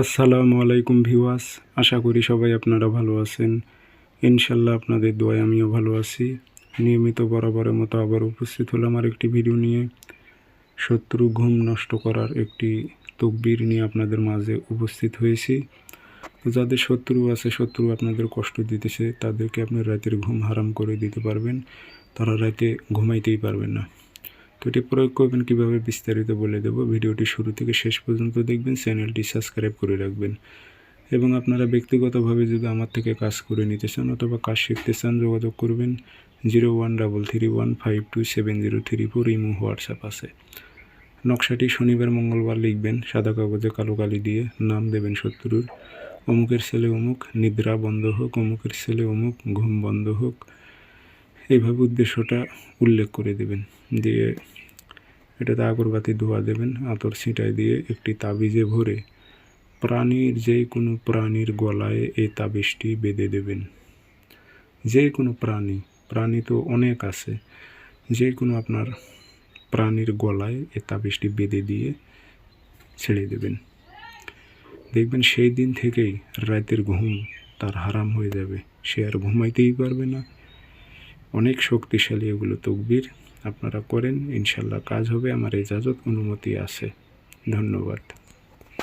আসসালামু আলাইকুম ভিওয়াস আশা করি সবাই আপনারা ভালো আছেন। ইনশাল্লাহ আপনাদের দোয়ায় আমিও ভালো আছি। নিয়মিত বরাবরের মতো আবার উপস্থিত হলাম আর একটি ভিডিও নিয়ে। শত্রু ঘুম নষ্ট করার একটি তকবির নিয়ে আপনাদের মাঝে উপস্থিত হয়েছি। তো যাদের শত্রু আছে, শত্রু আপনাদের কষ্ট দিতেছে, তাদেরকে আপনি রাতের ঘুম হারাম করে দিতে পারবেন। তারা রাতে ঘুমাইতেই পারবেন না। তো এটি প্রয়োগ করবেন, কীভাবে বিস্তারিত বলে দেবো, ভিডিওটি শুরু থেকে শেষ পর্যন্ত দেখবেন, চ্যানেলটি সাবস্ক্রাইব করে রাখবেন। এবং আপনারা ব্যক্তিগতভাবে যদি আমার থেকে কাজ করে নিতে চান অথবা কাজ শিখতে চান, যোগাযোগ করবেন zero one double three one five two seven zero three four, imo, WhatsApp আছে। নকশাটি শনিবার মঙ্গলবার লিখবেন, সাদা কাগজে কালো কালি দিয়ে নাম দেবেন শত্রুর। অমুকের ছেলে অমুক, নিদ্রা বন্ধ হোক, অমুকের ছেলে অমুক, ঘুম বন্ধ হোক। এইভাবে উদ্দেশ্যটা উল্লেখ করে দেবেন। দিয়ে এটাতে আগরবাতি ধোয়া দেবেন, আতর ছিটাই দিয়ে একটি তাবিজে ভরে প্রাণীর যে কোনো প্রাণীর গলায় এই তাবিজটি বেঁধে দেবেন। যে কোনো প্রাণী প্রাণী তো অনেক আছে যে কোনো আপনার প্রাণীর গলায় এ তাবিজটি বেঁধে দিয়ে ছেড়ে দেবেন। দেখবেন সেই দিন থেকেই রাতের ঘুম তার হারাম হয়ে যাবে, সে আর ঘুমাইতেই পারবে না। অনেক শক্তিশালী এগুলো তকবির। আপনারা করেন। ইনশাল্লাহ কাজ হবে আমার এজাজত অনুমতি আছে। ধন্যবাদ।